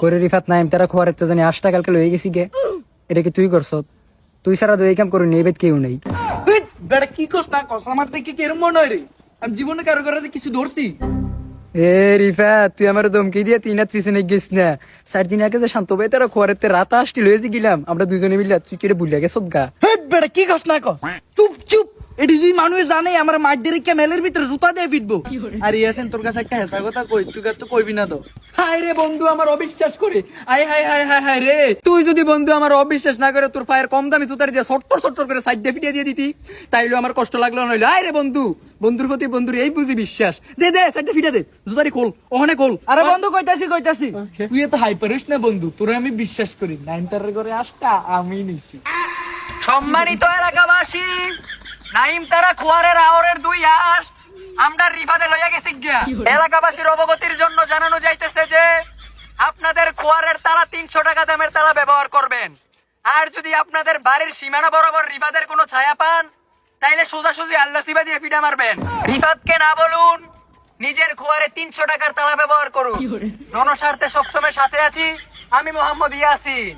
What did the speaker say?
করে রিফাত নাইম তারা জানি কালকে লয়ে গেছি গে। এটা কি তুই করছ? তুই সারা দুই কাম এবার কেউ নেই। বেটা কি কস না কস? আমার দেখে কেরম মনে হয় রে? আমি জীবনে কারও কারও কিছু ধরছি। এ রিফাত তুই আমার দমকি দিয়ে তিন হাত পিছনে গেছ না। চার দিন আগে যে শান্ত ভাই তারা খোয়ার এতে রাত আসটি লয়েছি গেলাম আমরা দুজনে মিলে তুই কেটে ভুলিয়া গেছ গা? বেটা কি কস না কস? চুপ চুপ। এটি যদি মানুষ জানে আমার মাছ দিয়ে রেখে মেলের ভিতরে জুতা দিয়ে পিটবো আর ইয়াসেন তোর কাছে একটা হেসা কথা কই? তুই তো কইবি না তো। হায় রে বন্ধু আমার অবিশ্বাস করে। আয় হায় হায় হায় হায় রে। তুই যদি বন্ধু আমার অবিশ্বাস না করে তোর পায়ের কম দামি জুতার দিয়ে সট্টর সট্টর করে সাইড দিয়ে দিয়ে দিতি তাইলে আমার কষ্ট লাগল নইলে আয় রে বন্ধু বন্ধুর প্রতি বন্ধুর এই বুঝি বিশ্বাস। দে দে সাইডটা ফিটে দে। জুতারি খোল ওখানে খোল। আরে বন্ধু কইতাছি কইতাছি। তুই এত হাইপার হইস না বন্ধু তোরে আমি বিশ্বাস করি। নাইন তারের ঘরে আসটা আমি নিছি। সম্মানিত এলাকাবাসী নাইম তারা খোয়ারের আওরের দুই আস আমরা রিফাতে লইয়া গেছি গিয়া। এলাকাবাসীর অবগতির জন্য জানানো যাইতেছে যে আপনাদের খোয়ারের তালা তিনশো টাকা দামের তালা ব্যবহার করবেন। আর যদি আপনাদের বাড়ির সীমানা বরাবর রিফাদের কোনো ছায়া পান তাইলে সোজাসুজি আল্লাহ সিবা দিয়ে ফিটা মারবেন। রিফাতকে না বলুন নিজের খোয়ারে তিনশো টাকার তালা ব্যবহার করুন। জনস্বার্থে সবসময় সাথে আছি আমি মোহাম্মদ ইয়াসিন।